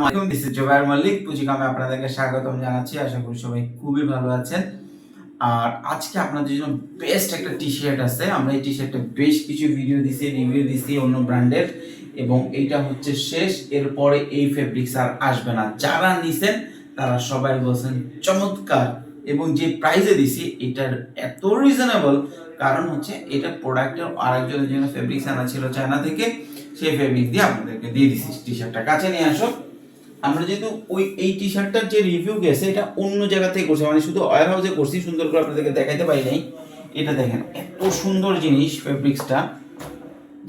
আসসালামাইকুম this is Zobayer Mallick পুঁজিকামে আপনাদেরকে স্বাগতম জানাচ্ছি, আশা করি সবাই খুবই ভালো আছেন। আর আজকে আপনাদের জন্য বেস্ট একটা টি শার্ট আছে, আমরা এই টি শার্টটা বেশ কিছু ভিডিও দিছি রিভিউ দিছি অন্য ব্র্যান্ডের, এবং এইটা হচ্ছে শেষ, এরপরে এই ফেব্রিক্স আর আসবে না। যারা নিছেন, তারা সবাই বলছেন, চমৎকার! এবং যে প্রাইসে দিছি, এটার এত রিজনেবল কারণ হচ্ছে এটা প্রোডাক্টের আরেকজনের জন্য ফেব্রিক্স আনা ছিল চায়না থেকে, সেই ফেব্রিক দিয়ে আপনাদেরকে দিয়ে দিছি টি শার্টটা কাছে নিয়ে আসো। আমরা যেহেতু ওই এই টি শার্টটার যে রিভিউ গেছে, এটা অন্য জায়গা থেকে করছি। মানে শুধু ওয়ার হাউসে করছি, সুন্দর করে আপনাদেরকে দেখাইতে পারি নাই। এটা দেখেন, এত সুন্দর জিনিস ফেব্রিক্সটা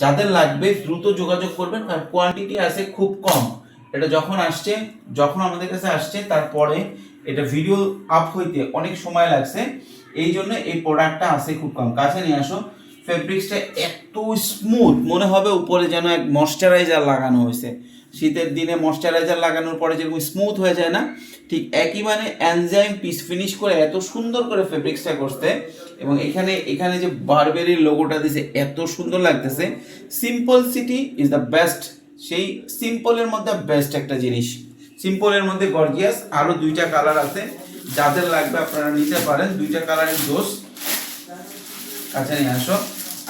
যাদের লাগবে দ্রুত যোগাযোগ করবেন, কারণ কোয়ান্টিটি আছে খুব কম। এটা যখন আসছে, যখন আমাদের কাছে আসছে, তারপরে এটা ভিডিও আপ হইতে অনেক সময় লাগছে। এই জন্য এই প্রোডাক্টটা আছে খুব কম। কাছে নিয়ে আসো ফেব্রিক্সটা এত স্মুথ মনে হবে উপরে যেন এক ময়শ্চারাইজার লাগানো হয়েছে। শীতের দিনে ময়শ্চারাইজার লাগানোর পরে যেরকম স্মুথ হয়ে যায় না, ঠিক একই মানে অ্যানজাইম পিস ফিনিশ করে এত সুন্দর করে ফেব্রিক্সটা করতে এবং এখানে এখানে যে বারবেরির লোগোটা দিছে, এত সুন্দর লাগতেছে। Simple city is the best সেই সিম্পলের মধ্যে বেস্ট একটা জিনিস। সিম্পলের মধ্যে গর্জিয়াস আরও দুইটা কালার আছে। যাদের লাগবে আপনারা নিতে পারেন, দুইটা কালারের দোষ কাছে নিয়ে আসো।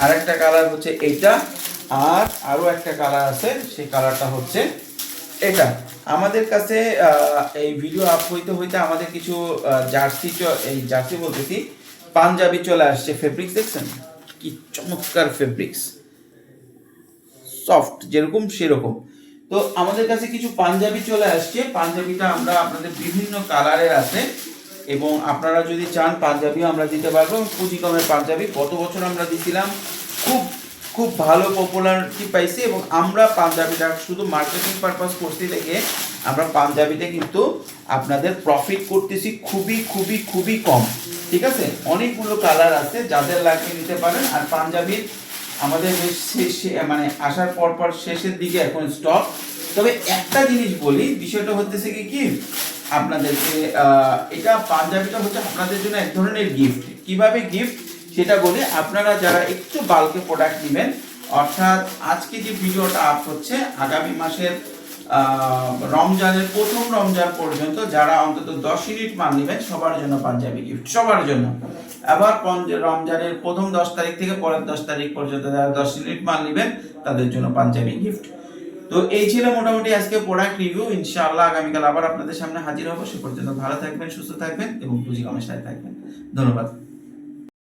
আর একটা কালার হচ্ছে এইটা আর আরও একটা কালার আছে, সেই কালারটা হচ্ছে এটা। আমাদের কাছে এই ভিডিও আপ হইতে হইতে আমাদের কিছু জার্সি এই জার্সি বলতেছি পাঞ্জাবি চলে আসছে ফেব্রিক্স দেখছেন? কি চমৎকার ফেব্রিক্স সফট যেরকম সেরকম। তো আমাদের কাছে কিছু পাঞ্জাবি চলে আসছে। পাঞ্জাবিটা আমরা আপনাদের বিভিন্ন কালারের আছে। এবং আপনারা যদি চান, পাঞ্জাবিও আমরা দিতে পারব। পুঁজি কমের পাঞ্জাবি। গত বছর আমরা দিছিলাম খুব খুব ভালো পপুলারিটি পাইছি এবং আমরা পাঞ্জাবিটা শুধু মার্কেটিং পারপাস করতে দেখে আমরা পাঞ্জাবিতে কিন্তু আপনাদের প্রফিট করতেছি খুবই খুবই খুবই কম, ঠিক আছে? অনেকগুলো কালার আছে, যাদের লাগিয়ে নিতে পারেন। আর পাঞ্জাবির আমাদের শেষে মানে আসার পর পর শেষের দিকে এখন স্টক তবে একটা জিনিস বলি, বিষয়টা হচ্ছে কি কি? আপনাদেরকে এটা পাঞ্জাবিটা হচ্ছে আপনাদের জন্য এক ধরনের গিফট কীভাবে গিফট সেটা বলি আপনারা যারা একটু বাল্কে প্রোডাক্ট নেবেন, অর্থাৎ আজকে যে ভিডিওটা আপ হচ্ছে, আগামী মাসের রমজানের প্রথম রমজান পর্যন্ত যারা অন্তত দশ ইউনিট মাল নেবেন, সবার জন্য পাঞ্জাবি গিফট সবার জন্য। আবার রমজানের প্রথম দশ তারিখ থেকে পরের দশ তারিখ পর্যন্ত যারা দশ ইউনিট মাল নেবেন, তাদের জন্য পাঞ্জাবি গিফট তো এই ছিল মোটামুটি আজকে প্রোডাক্ট রিভিউ ইনশাআল্লাহ আগামীকাল আবার আপনাদের সামনে হাজির হব। সে পর্যন্ত ভালো থাকবেন, সুস্থ থাকবেন এবং পুঁজি সাথে থাকবেন। ধন্যবাদ।